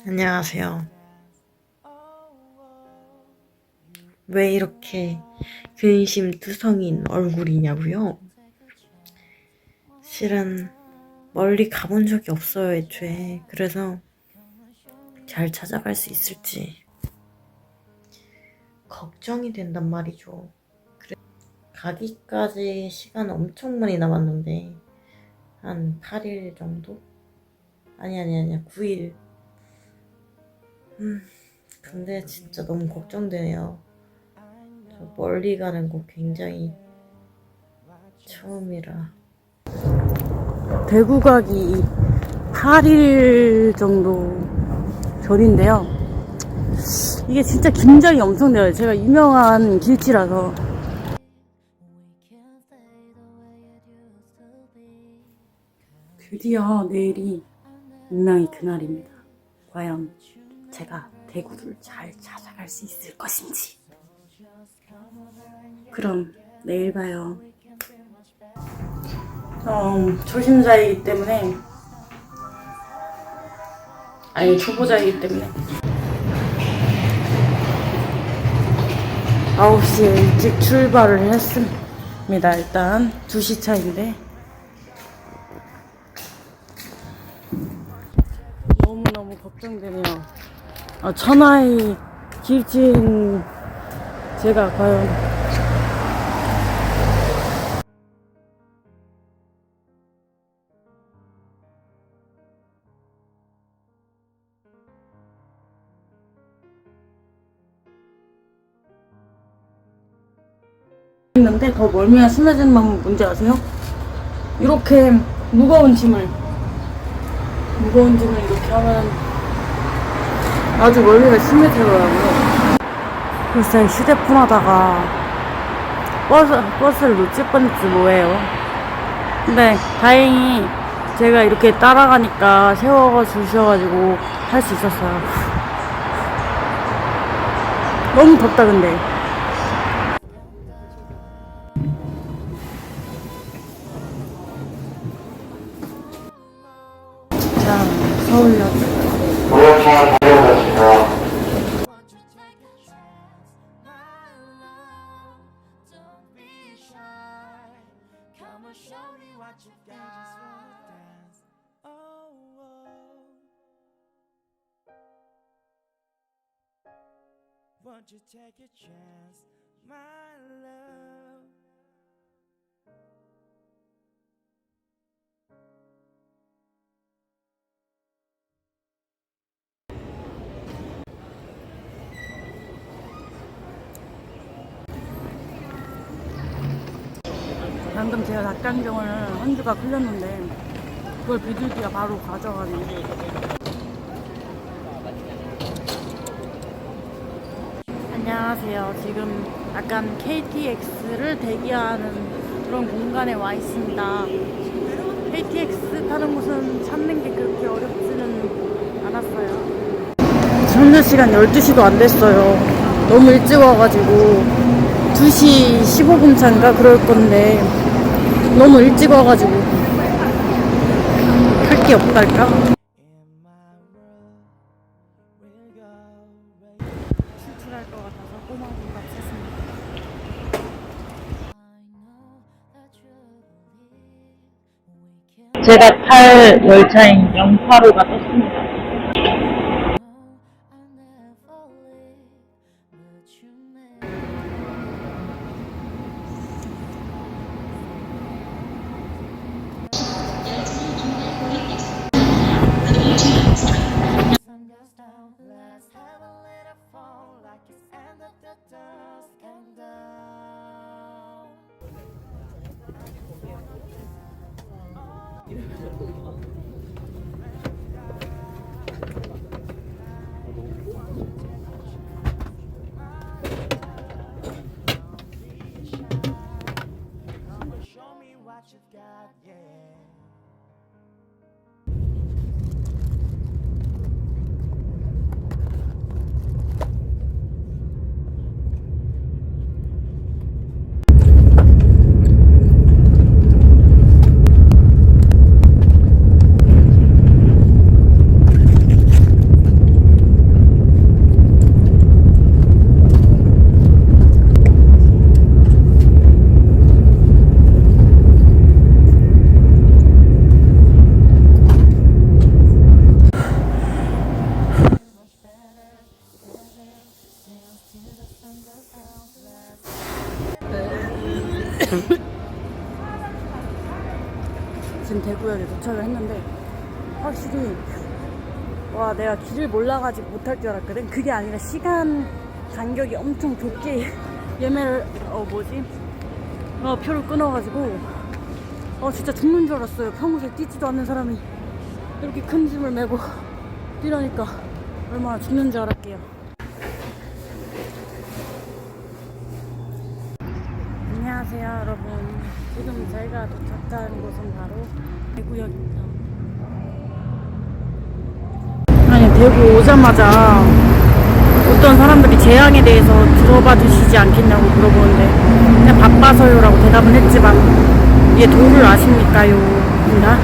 안녕하세요. 왜 이렇게 근심투성인 얼굴이냐고요? 실은 멀리 가본 적이 없어요, 애초에. 그래서 잘 찾아갈 수 있을지 걱정이 된단 말이죠. 그래, 가기까지 시간 엄청 많이 남았는데 한 8일 정도? 아니 아니 아니야 9일 음 근데 진짜 너무 걱정되네요 저 멀리 가는 거 굉장히 처음이라 대구 가기 8일 정도 전인데요. 이게 진짜 긴장이 엄청 돼요. 제가 유명한 길치라서. 드디어 내일이 운명의 그날입니다. 과연 제가 대구를 잘 찾아갈 수 있을 것인지. 그럼 내일 봐요. 어, 초심자이기 때문에. 아니 초보자이기 때문에. 9시에 일찍 출발을 했습니다. 일단 2시 차인데. 너무너무 걱정되네요 아, 천하의 길진 제가 과연 있는데 더 멀미가 심해지는 방법 뭔지 아세요? 이렇게 무거운 짐을 무거운 짐을 이렇게 하면 아주 멀미가 심해지더라고요. 글쎄 휴대폰 하다가 버스, 버스를 놓칠 뻔했지 뭐예요. 근데 다행히 제가 이렇게 따라가니까 세워 주셔가지고 할 수 있었어요. 너무 덥다 근데. And show me what you got. Oh, oh. Won't you take a chance, my love? 방금 제가 닭강정을 한 주가 풀렸는데 그걸 비둘기가 바로 가져가는 게 안녕하세요. 지금 약간 KTX를 대기하는 그런 공간에 와 있습니다. KTX 타는 곳은 찾는 게 그렇게 어렵지는 않았어요. 현재 시간 12시도 안 됐어요. 너무 일찍 와가지고 2시 15분 차인가 그럴 건데 너무 일찍 와가지고 할 게 없달까? 출출할 것 같아서 꼬마 김밥 샀습니다. 제가 탈 열차인 영파루가 떴습니다. 지금 대구역에 도착을 했는데 확실히 와 내가 길을 몰라가지고 못할 줄 알았거든. 그게 아니라 시간 간격이 엄청 좁게 예매를 어 뭐지? 어 표를 끊어가지고 어 진짜 죽는 줄 알았어요. 평소에 뛰지도 않는 사람이 이렇게 큰 짐을 메고 뛰라니까 얼마나 죽는 줄 알았게요. 안녕하세요 여러분 지금 저희가 도착한 곳은 바로 대구역입니다 아니 대구 오자마자 어떤 사람들이 재앙에 대해서 들어봐 주시지 않겠냐고 물어보는데 그냥 바빠서요라고 대답은 했지만 이게 도를 아십니까요? 입니다.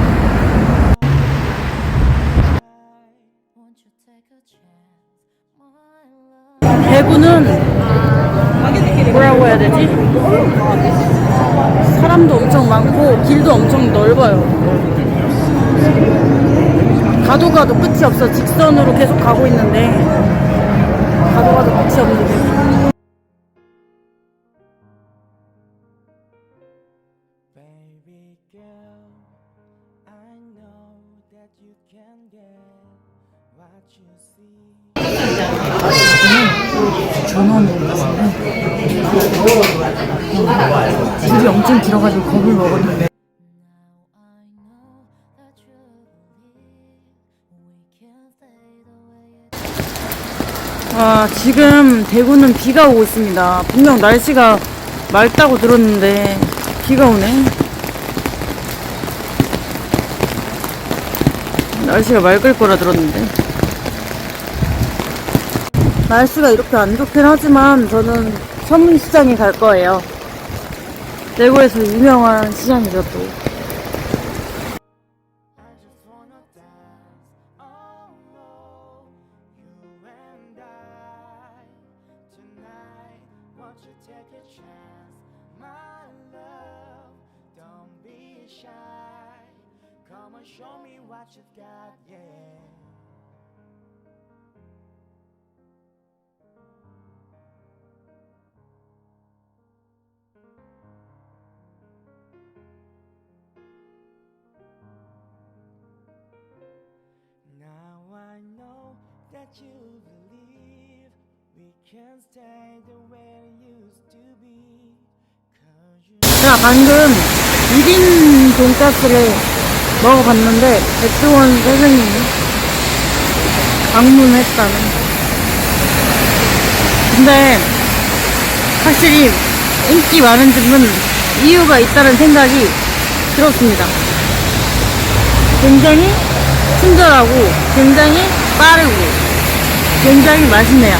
대구는 뭐라고 해야 되지? 사람도 엄청 많고 길도 엄청 넓어요. 가도 가도 끝이 없어. 직선으로 계속 가고 있는데 가도 가도 끝이 없는데. I know that you can get what you see. 전원으 줄이 엄청 길어가지고 겁을 먹었는데 아, 지금 대구는 비가 오고 있습니다. 분명 날씨가 맑다고 들었는데 비가 오네. 날씨가 맑을 거라 들었는데. 날씨가 이렇게 안 좋긴 하지만 저는 서문시장에 갈 거예요. 대구에서 유명한 시장이죠 또. Oh show me what you've got, yeah. That you believe. We can stay the way it used to be. 제가 방금 1인 돈가스를 먹어봤는데 백종원 선생님이 방문했다는 근데 확실히 인기 많은 집은 이유가 있다는 생각이 들었습니다. 굉장히 친절하고 굉장히 빠르고 굉장히 맛있네요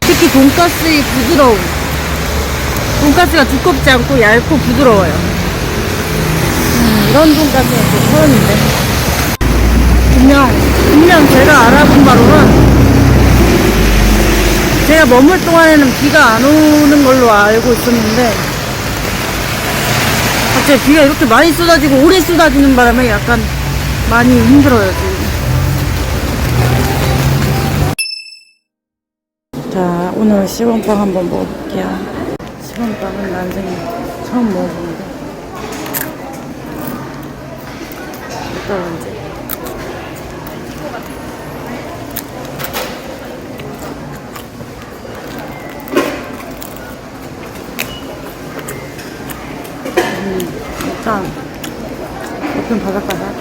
특히 돈가스의 부드러움 돈가스가 두껍지 않고 얇고 부드러워요. 음, 이런 돈가스는 또 처음인데. 분명, 분명 제가 알아본 바로는 제가 머물 동안에는 비가 안 오는 걸로 알고 있었는데 갑자기 비가 이렇게 많이 쏟아지고 오래 쏟아지는 바람에 약간 많이 힘들어요, 지금. 오늘 시범빵 한번 먹어볼게요. 시범빵은 난생이 처음 먹어보는데. 어떤지. 음, 일단 옆은 바삭바삭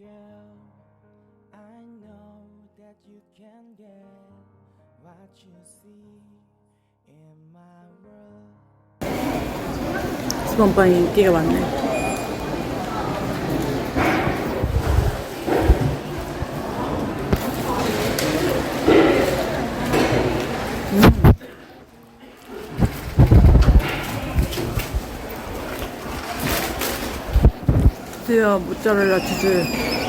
girl, I know that you can get what you see in my world. 시범빵이 인기가 많네 드디어 모짜렐라 치즈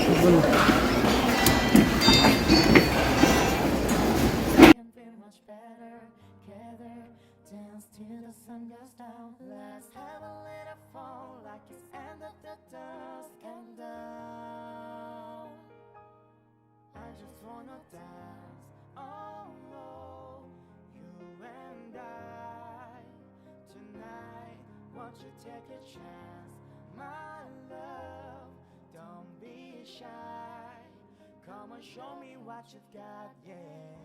부분. Oh, oh, take a chance, my love? Don't be shy. Come and show me what you've got, yeah.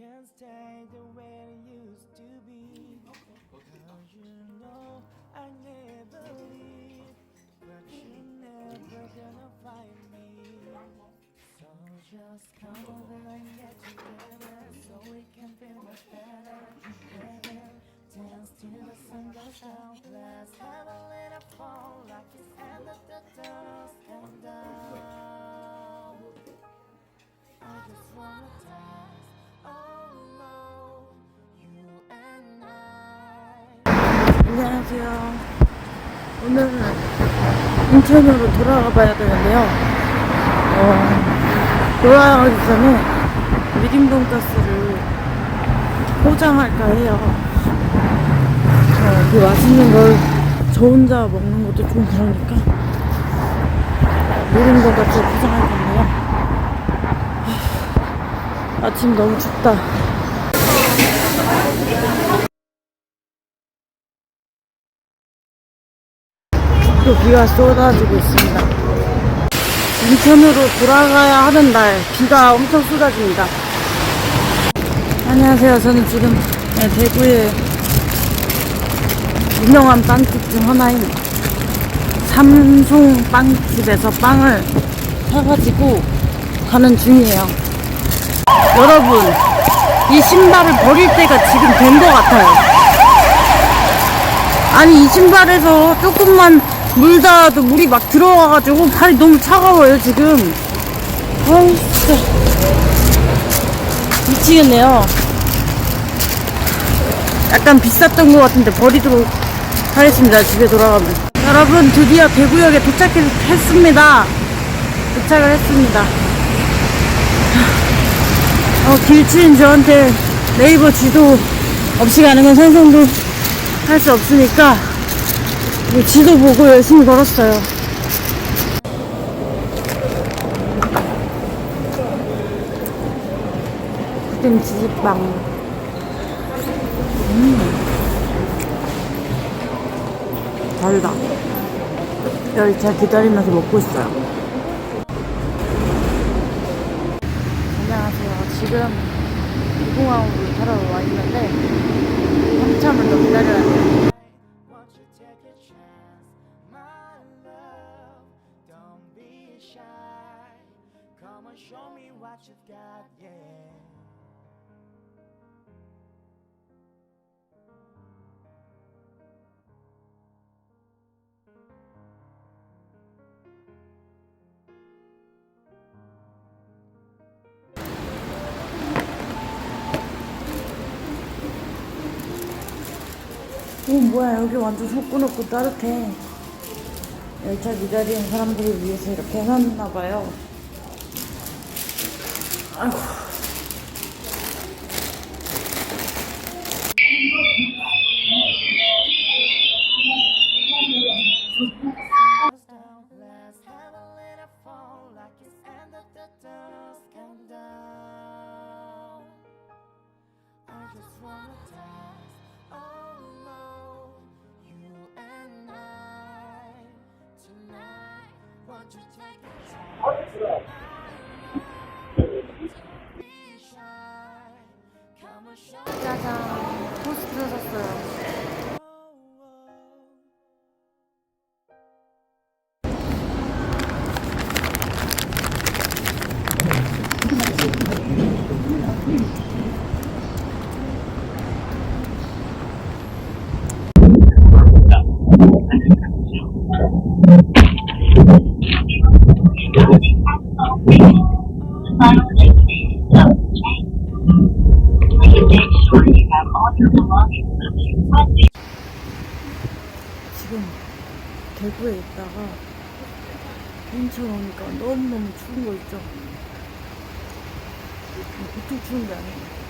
We can stay the way it used to be. Cause you know I never leave, but you're never gonna find me. So just come over and get together so we can feel much better. Together, dance till the sun goes down. Let's have a little fun like it's end of the dust come down. Uh, I just wanna dance, 안녕하세요. 오늘은 인천으로 돌아가 봐야 되는데요. 어, 돌아가기 전에 미림 돈가스를 포장할까 해요. 어, 그 맛있는 걸 저 혼자 먹는 것도 좀 그러니까 미림 돈가스 포장할 건데요. 하, 아침 너무 춥다. 또 비가 쏟아지고 있습니다. 인천으로 돌아가야 하는 날 비가 엄청 쏟아집니다. 안녕하세요. 저는 지금 네, 대구의 유명한 빵집 중 하나인 삼송 빵집에서 빵을 사가지고 가는 중이에요. 여러분, 이 신발을 버릴 때가 지금 된 것 같아요. 아니 이 신발에서 조금만 물 닿아도 물이 막 들어와가지고 발이 너무 차가워요 지금. 아우 진짜. 미치겠네요. 약간 비쌌던 것 같은데 버리도록 하겠습니다 집에 돌아가면. 여러분 드디어 대구역에 도착했습니다. 도착을 했습니다 어, 길치인 저한테 네이버 지도 없이 가는 건 산성도 할 수 없으니까 이 지도 보고 열심히 걸었어요. 지지빵. 음. 달다. 열차 기다리면서 먹고 있어요. 안녕하세요. 지금 무궁화호를 타러 와 있는데 한참을 더 기다려야 돼요. Won't you take a chance, my love? Don't be shy. Come and show me what you've got, yeah. 뭐야 여기 완전 소꾸놓고 따뜻해. 열차 기다리는 사람들을 위해서 이렇게 해놨나봐요. 아이고 지금 대구에 있다가 인천 오니까 너무너무 추운 거 있죠? 보통 추운 게 아니에요.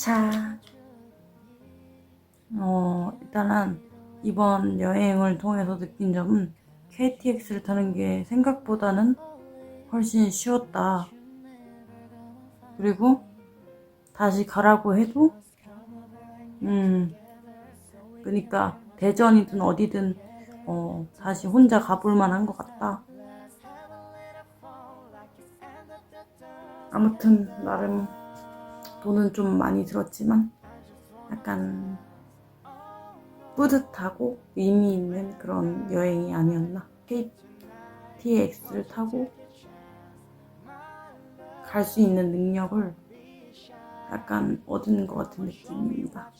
도착. 어, 일단은 이번 여행을 통해서 느낀 점은 KTX를 타는 게 생각보다는 훨씬 쉬웠다. 그리고 다시 가라고 해도, 음, 그러니까 대전이든 어디든 어, 다시 혼자 가볼 만 한 것 같다. 아무튼 나름 돈은 좀 많이 들었지만 약간 뿌듯하고 의미 있는 그런 여행이 아니었나. KTX를 타고 갈 수 있는 능력을 약간 얻은 것 같은 느낌입니다.